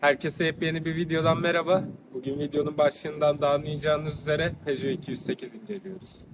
Herkese yepyeni bir videodan merhaba. Bugün videonun başlığından da anlayacağınız üzere Peugeot 208 inceliyoruz.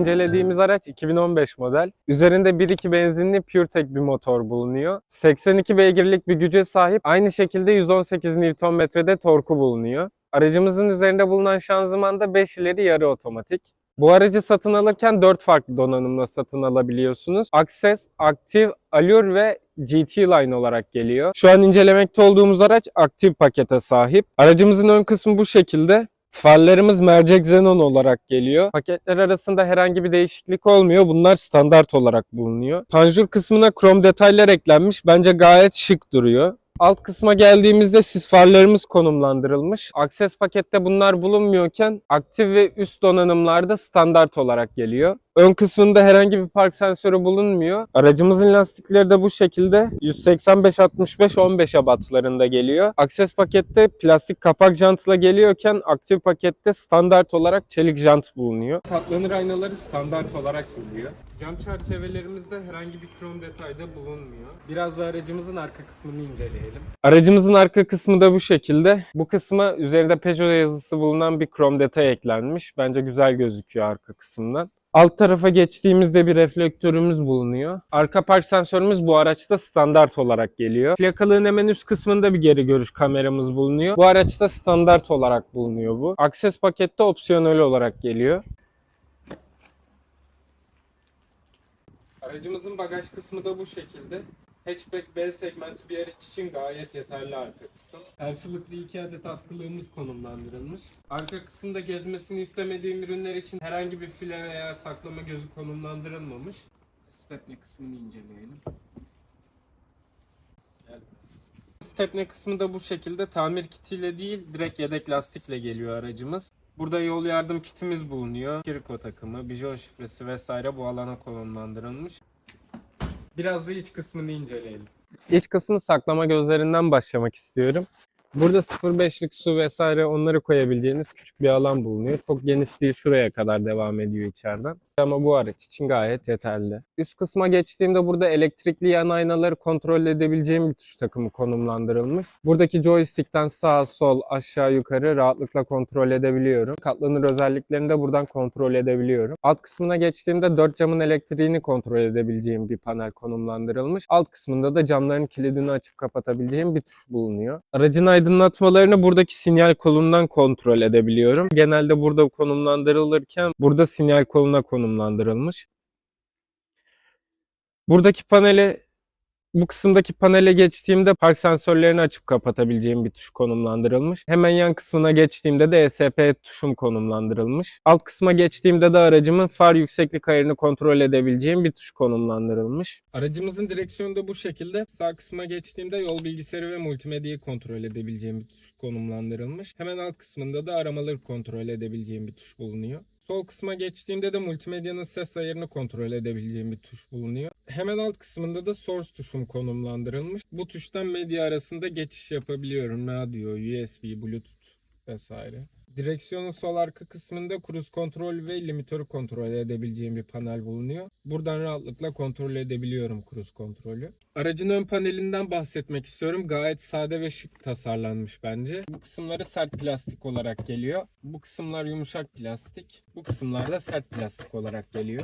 İncelediğimiz araç 2015 model. Üzerinde 1.2 benzinli PureTech bir motor bulunuyor. 82 beygirlik bir güce sahip. Aynı şekilde 118 Nm'de torku bulunuyor. Aracımızın üzerinde bulunan şanzıman da 5 ileri yarı otomatik. Bu aracı satın alırken 4 farklı donanımla satın alabiliyorsunuz. Access, Active, Allure ve GT Line olarak geliyor. Şu an incelemekte olduğumuz araç aktif pakete sahip. Aracımızın ön kısmı bu şekilde. Farlarımız mercek xenon olarak geliyor. Paketler arasında herhangi bir değişiklik olmuyor. Bunlar standart olarak bulunuyor. Panjur kısmına krom detaylar eklenmiş. Bence gayet şık duruyor. Alt kısma geldiğimizde sis farlarımız konumlandırılmış. Akses pakette bunlar bulunmuyorken aktif ve üst donanımlarda standart olarak geliyor. Ön kısmında herhangi bir park sensörü bulunmuyor. Aracımızın lastikleri de bu şekilde 185-65-15 abatlarında geliyor. Akses pakette plastik kapak jantla geliyorken aktif pakette standart olarak çelik jant bulunuyor. Katlanır aynaları standart olarak geliyor. Cam çerçevelerimizde herhangi bir krom detayda bulunmuyor. Biraz da aracımızın arka kısmını inceleyelim. Aracımızın arka kısmı da bu şekilde. Bu kısma üzerinde Peugeot yazısı bulunan bir krom detay eklenmiş. Bence güzel gözüküyor arka kısımdan. Alt tarafa geçtiğimizde bir reflektörümüz bulunuyor. Arka park sensörümüz bu araçta standart olarak geliyor. Plakalığın hemen üst kısmında bir geri görüş kameramız bulunuyor. Bu araçta standart olarak bulunuyor bu. Akses pakette opsiyonel olarak geliyor. Aracımızın bagaj kısmı da bu şekilde. Hatchback B segmenti bir araç için gayet yeterli arka kısım. Karşılıklı iki adet askılığımız konumlandırılmış. Arka kısımda gezmesini istemediğim ürünler için herhangi bir file veya saklama gözü konumlandırılmamış. Stepney kısmını inceleyelim. Gel. Stepney kısmı da bu şekilde tamir kitiyle değil direkt yedek lastikle geliyor aracımız. Burada yol yardım kitimiz bulunuyor. Kirko takımı, bijon şifresi vesaire bu alana konumlandırılmış. Biraz da iç kısmını inceleyelim. İç kısmı saklama gözlerinden başlamak istiyorum. Burada 0.5'lik su vesaire onları koyabileceğiniz küçük bir alan bulunuyor. Çok geniş değil şuraya kadar devam ediyor içeriden. Ama bu araç için gayet yeterli. Üst kısma geçtiğimde burada elektrikli yan aynaları kontrol edebileceğim bir tuş takımı konumlandırılmış. Buradaki joystickten sağ, sol, aşağı, yukarı rahatlıkla kontrol edebiliyorum. Katlanır özelliklerini de buradan kontrol edebiliyorum. Alt kısmına geçtiğimde 4 camın elektriğini kontrol edebileceğim bir panel konumlandırılmış. Alt kısmında da camların kilidini açıp kapatabileceğim bir tuş bulunuyor. Aracın aydınlatmalarını buradaki sinyal kolundan kontrol edebiliyorum. Genelde burada konumlandırılırken burada sinyal koluna konumlandırılmış. Buradaki paneli bu kısımdaki panele geçtiğimde park sensörlerini açıp kapatabileceğim bir tuş konumlandırılmış. Hemen yan kısmına geçtiğimde de ESP tuşum konumlandırılmış. Alt kısma geçtiğimde de aracımın far yükseklik ayarını kontrol edebileceğim bir tuş konumlandırılmış. Aracımızın direksiyonu da bu şekilde. Sağ kısma geçtiğimde yol bilgisayarı ve multimedyayı kontrol edebileceğim bir tuş konumlandırılmış. Hemen alt kısmında da aramaları kontrol edebileceğim bir tuş bulunuyor. Sol kısma geçtiğimde de multimedyanın ses ayarını kontrol edebileceğim bir tuş bulunuyor. Hemen alt kısmında da source tuşum konumlandırılmış. Bu tuştan medya arasında geçiş yapabiliyorum. Radyo, USB, Bluetooth vesaire. Direksiyonun sol arka kısmında cruise kontrol ve limitörü kontrol edebileceğim bir panel bulunuyor. Buradan rahatlıkla kontrol edebiliyorum cruise kontrolü. Aracın ön panelinden bahsetmek istiyorum. Gayet sade ve şık tasarlanmış bence. Bu kısımları sert plastik olarak geliyor. Bu kısımlar yumuşak plastik. Bu kısımlar da sert plastik olarak geliyor.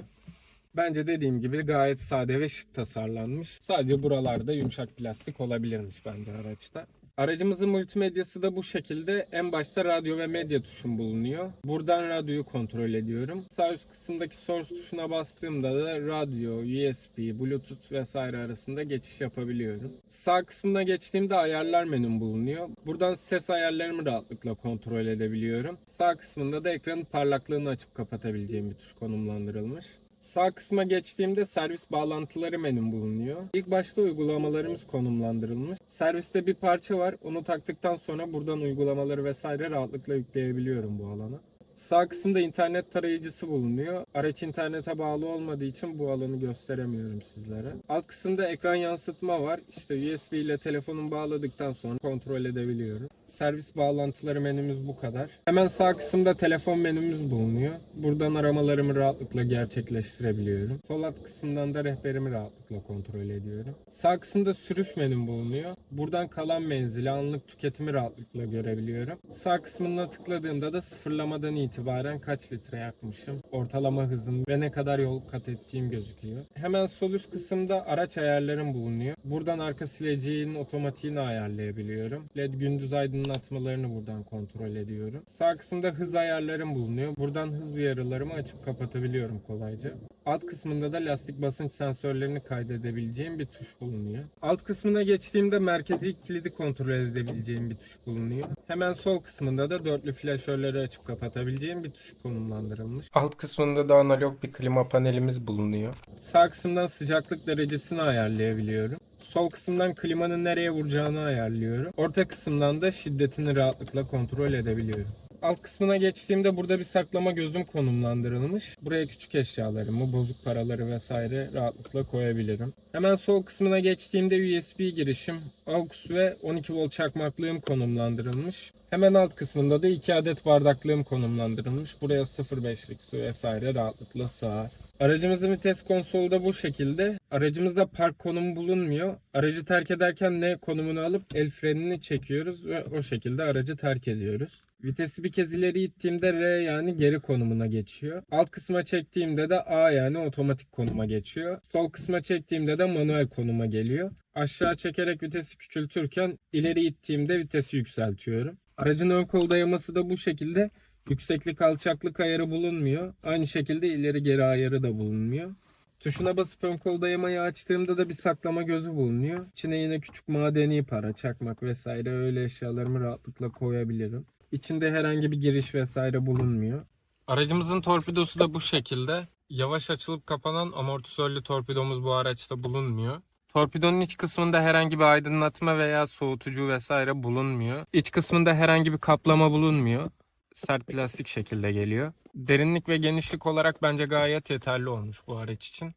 Bence dediğim gibi gayet sade ve şık tasarlanmış. Sadece buralarda yumuşak plastik olabilirmiş bence araçta. Aracımızın multimedyası da bu şekilde. En başta radyo ve medya tuşum bulunuyor. Buradan radyoyu kontrol ediyorum. Sağ üst kısımdaki source tuşuna bastığımda da radyo, USB, bluetooth vesaire arasında geçiş yapabiliyorum. Sağ kısmına geçtiğimde ayarlar menüm bulunuyor. Buradan ses ayarlarımı rahatlıkla kontrol edebiliyorum. Sağ kısmında da ekranın parlaklığını açıp kapatabileceğim bir tuş konumlandırılmış. Sağ kısma geçtiğimde servis bağlantıları menüm bulunuyor. İlk başta uygulamalarımız konumlandırılmış. Serviste bir parça var. Onu taktıktan sonra buradan uygulamaları vesaire rahatlıkla yükleyebiliyorum bu alana. Sağ kısımda internet tarayıcısı bulunuyor. Araç internete bağlı olmadığı için bu alanı gösteremiyorum sizlere. Alt kısımda ekran yansıtma var. İşte USB ile telefonumu bağladıktan sonra kontrol edebiliyorum. Servis bağlantıları menümüz bu kadar. Hemen sağ kısımda telefon menümüz bulunuyor. Buradan aramalarımı rahatlıkla gerçekleştirebiliyorum. Sol alt kısımdan da rehberimi rahatlıkla kontrol ediyorum. Sağ kısımda sürüş menüm bulunuyor. Buradan kalan menzili, anlık tüketimi rahatlıkla görebiliyorum. Sağ kısmına tıkladığımda da sıfırlamadan itibaren kaç litre yakmışım, ortalama hızım ve ne kadar yol kat ettiğim gözüküyor. Hemen sol üst kısımda araç ayarlarım bulunuyor. Buradan arka sileceğin otomatiğini ayarlayabiliyorum. LED gündüz aydınlatmalarını buradan kontrol ediyorum. Sağ kısımda hız ayarlarım bulunuyor. Buradan hız uyarılarımı açıp kapatabiliyorum kolayca. Alt kısmında da lastik basınç sensörlerini kaydedebileceğim bir tuş bulunuyor. Alt kısmına geçtiğimde merkezi kilidi kontrol edebileceğim bir tuş bulunuyor. Hemen sol kısmında da dörtlü flaşörleri açıp kapatabileceğim bir tuş konumlandırılmış. Alt kısmında da analog bir klima panelimiz bulunuyor. Sağ kısımdan sıcaklık derecesini ayarlayabiliyorum. Sol kısımdan klimanın nereye vuracağını ayarlıyorum. Orta kısımdan da şiddetini rahatlıkla kontrol edebiliyorum. Alt kısmına geçtiğimde burada bir saklama gözüm konumlandırılmış. Buraya küçük eşyalarımı, bozuk paraları vesaire rahatlıkla koyabilirim. Hemen sol kısmına geçtiğimde USB girişim, AUX ve 12 volt çakmaklığım konumlandırılmış. Hemen alt kısmında da 2 adet bardaklığım konumlandırılmış. Buraya 0.5'lik su vesaire rahatlıkla sığar. Aracımızın vites konsolu da bu şekilde. Aracımızda park konumu bulunmuyor. Aracı terk ederken ne konumunu alıp el frenini çekiyoruz ve o şekilde aracı terk ediyoruz. Vitesi bir kez ileri ittiğimde R yani geri konumuna geçiyor. Alt kısma çektiğimde de A yani otomatik konuma geçiyor. Sol kısma çektiğimde de manuel konuma geliyor. Aşağı çekerek vitesi küçültürken ileri ittiğimde vitesi yükseltiyorum. Aracın ön kol dayaması da bu şekilde. Yükseklik alçaklık ayarı bulunmuyor. Aynı şekilde ileri geri ayarı da bulunmuyor. Tuşuna basıp ön kol dayamayı açtığımda da bir saklama gözü bulunuyor. İçine yine küçük madeni para, çakmak vesaire öyle eşyalarımı rahatlıkla koyabilirim. İçinde herhangi bir giriş vesaire bulunmuyor. Aracımızın torpidosu da bu şekilde. Yavaş açılıp kapanan amortisörlü torpidomuz bu araçta bulunmuyor. Torpidonun iç kısmında herhangi bir aydınlatma veya soğutucu vesaire bulunmuyor. İç kısmında herhangi bir kaplama bulunmuyor. Sert plastik şekilde geliyor. Derinlik ve genişlik olarak bence gayet yeterli olmuş bu araç için.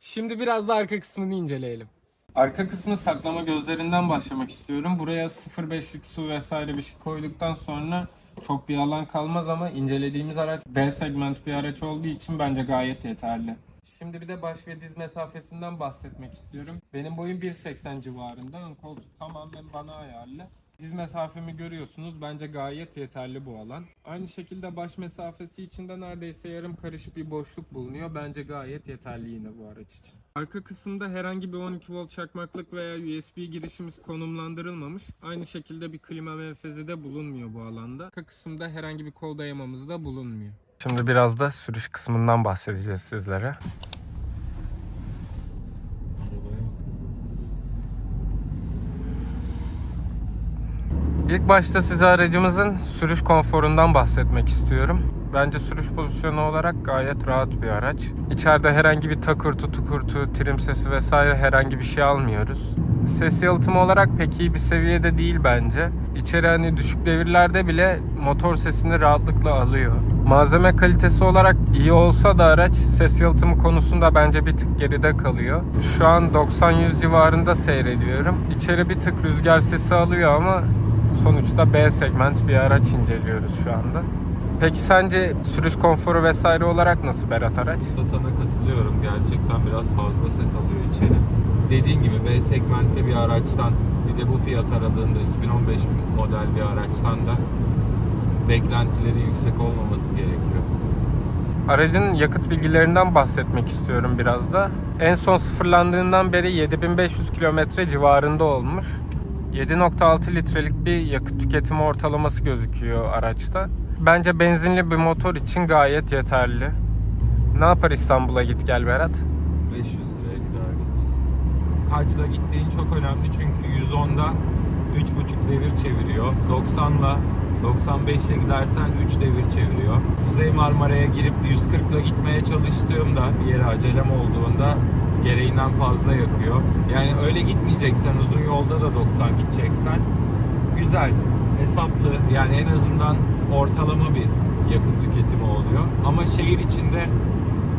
Şimdi biraz da arka kısmını inceleyelim. Arka kısmı saklama gözlerinden başlamak istiyorum. Buraya 0.5'lik su vesaire bir şey koyduktan sonra çok bir alan kalmaz ama incelediğimiz araç B segment bir araç olduğu için bence gayet yeterli. Şimdi bir de baş ve diz mesafesinden bahsetmek istiyorum. Benim boyum 1.80 civarında. Ön koltuk tamamen bana ayarlı. Diz mesafemi görüyorsunuz. Bence gayet yeterli bu alan. Aynı şekilde baş mesafesi içinde neredeyse yarım karış bir boşluk bulunuyor. Bence gayet yeterli yine bu araç için. Arka kısımda herhangi bir 12 volt çakmaklık veya USB girişimiz konumlandırılmamış. Aynı şekilde bir klima menfezi de bulunmuyor bu alanda. Arka kısımda herhangi bir kol dayamamız da bulunmuyor. Şimdi biraz da sürüş kısmından bahsedeceğiz sizlere. İlk başta size aracımızın sürüş konforundan bahsetmek istiyorum. Bence sürüş pozisyonu olarak gayet rahat bir araç. İçeride herhangi bir takırtı, tukurtu, trim sesi vesaire herhangi bir şey almıyoruz. Ses yalıtımı olarak pek iyi bir seviyede değil bence. İçeri hani düşük devirlerde bile motor sesini rahatlıkla alıyor. Malzeme kalitesi olarak iyi olsa da araç ses yalıtımı konusunda bence bir tık geride kalıyor. Şu an 90-100 civarında seyrediyorum. İçeri bir tık rüzgar sesi alıyor ama sonuçta B segment bir araç inceliyoruz şu anda. Peki sence sürüş konforu vesaire olarak nasıl Berat araç? Sana katılıyorum. Gerçekten biraz fazla ses alıyor içeri. Dediğin gibi B segmentte bir araçtan bir de bu fiyat aralığında 2015 model bir araçtan da beklentileri yüksek olmaması gerekiyor. Aracın yakıt bilgilerinden bahsetmek istiyorum biraz da. En son sıfırlandığından beri 7500 kilometre civarında olmuş. 7.6 litrelik bir yakıt tüketimi ortalaması gözüküyor araçta. Bence benzinli bir motor için gayet yeterli. Ne yapar İstanbul'a git gel Berat? 500 liraya gider gelirsin. Kaçla gittiğin çok önemli çünkü 110'da 3.5 devir çeviriyor. 90'la 95'le gidersen 3 devir çeviriyor. Kuzey Marmara'ya girip 140'la gitmeye çalıştığımda bir yere acelem olduğunda gereğinden fazla yakıyor. Yani öyle gitmeyeceksen uzun yolda da 90 gideceksen güzel, hesaplı yani en azından ortalama bir yakıt tüketimi oluyor. Ama şehir içinde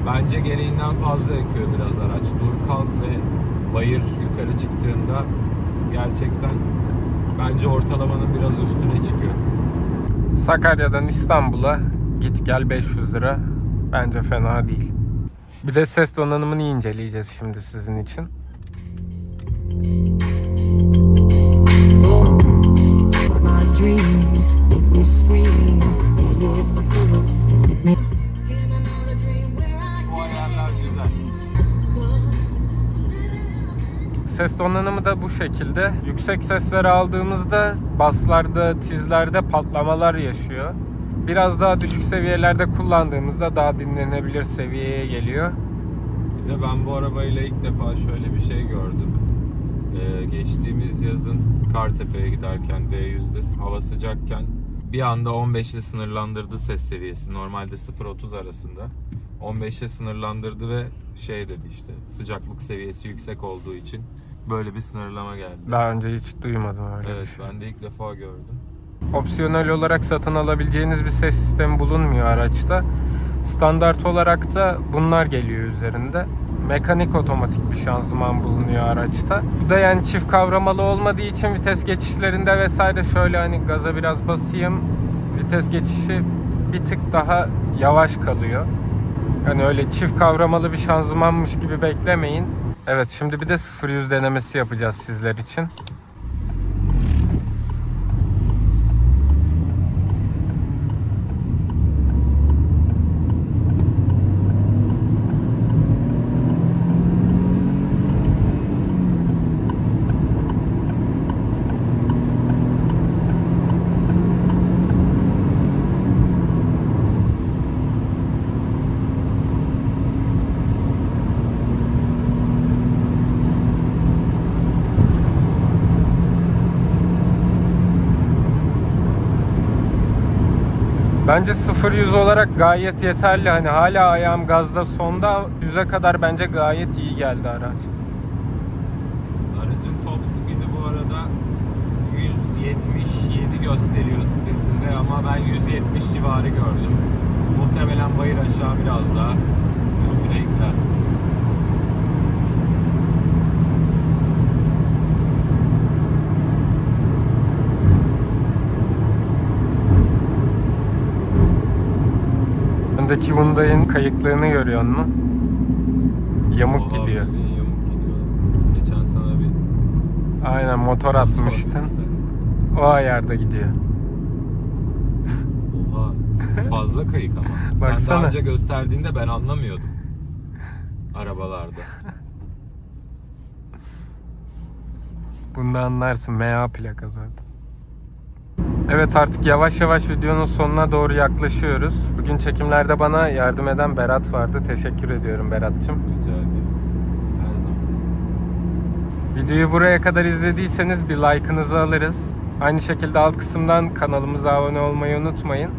bence gereğinden fazla yakıyor biraz araç. Dur kalk ve bayır yukarı çıktığında gerçekten bence ortalamanın biraz üstüne çıkıyor. Sakarya'dan İstanbul'a git gel 500 lira. Bence fena değil. Bir de ses donanımını inceleyeceğiz şimdi sizin için. Ses donanımı da bu şekilde. Yüksek sesleri aldığımızda baslarda, tizlerde patlamalar yaşıyor. Biraz daha düşük seviyelerde kullandığımızda daha dinlenebilir seviyeye geliyor. Bir de ben bu arabayla ilk defa şöyle bir şey gördüm. Ee, geçtiğimiz yazın Kartepe'ye giderken D100'de hava sıcakken bir anda 15 ile sınırlandırdı ses seviyesi. Normalde 0-30 arasında. 15'e sınırlandırdı ve şey dedi işte sıcaklık seviyesi yüksek olduğu için böyle bir sınırlama geldi. Daha önce hiç duymadım öyle bir Evet şey. ben de ilk defa gördüm. Opsiyonel olarak satın alabileceğiniz bir ses sistemi bulunmuyor araçta. Standart olarak da bunlar geliyor üzerinde. Mekanik otomatik bir şanzıman bulunuyor araçta. Bu da yani çift kavramalı olmadığı için vites geçişlerinde vesaire şöyle hani gaza biraz basayım. Vites geçişi bir tık daha yavaş kalıyor. Hani öyle çift kavramalı bir şanzımanmış gibi beklemeyin. Evet şimdi bir de 0-100 denemesi yapacağız sizler için. Bence 0-100 olarak gayet yeterli. Hani hala ayağım gazda sonda 100'e kadar bence gayet iyi geldi araç. Aracın top speed'i bu arada 177 gösteriyor sitesinde ama ben 170 civarı gördüm. Muhtemelen bayır aşağı biraz daha üstüne ekler. Öndeki Hyundai'nin kayıklığını görüyor musun? Yamuk Oha, gidiyor. bildiğin Yamuk gidiyor. Geçen sana bir Aynen motor atmıştın. O ayarda gidiyor. Oha. Fazla kayık ama. Sen Baksana. daha önce gösterdiğinde ben anlamıyordum. Arabalarda. Bunda anlarsın MA plaka zaten. Evet artık yavaş yavaş videonun sonuna doğru yaklaşıyoruz. Bugün çekimlerde bana yardım eden Berat vardı. Teşekkür ediyorum Berat'cığım. Rica ederim. Her zaman. Videoyu buraya kadar izlediyseniz bir like'ınızı alırız. Aynı şekilde alt kısımdan kanalımıza abone olmayı unutmayın.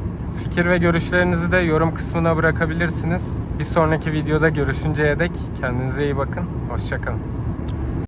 Fikir ve görüşlerinizi de yorum kısmına bırakabilirsiniz. Bir sonraki videoda görüşünceye dek kendinize iyi bakın. Hoşçakalın.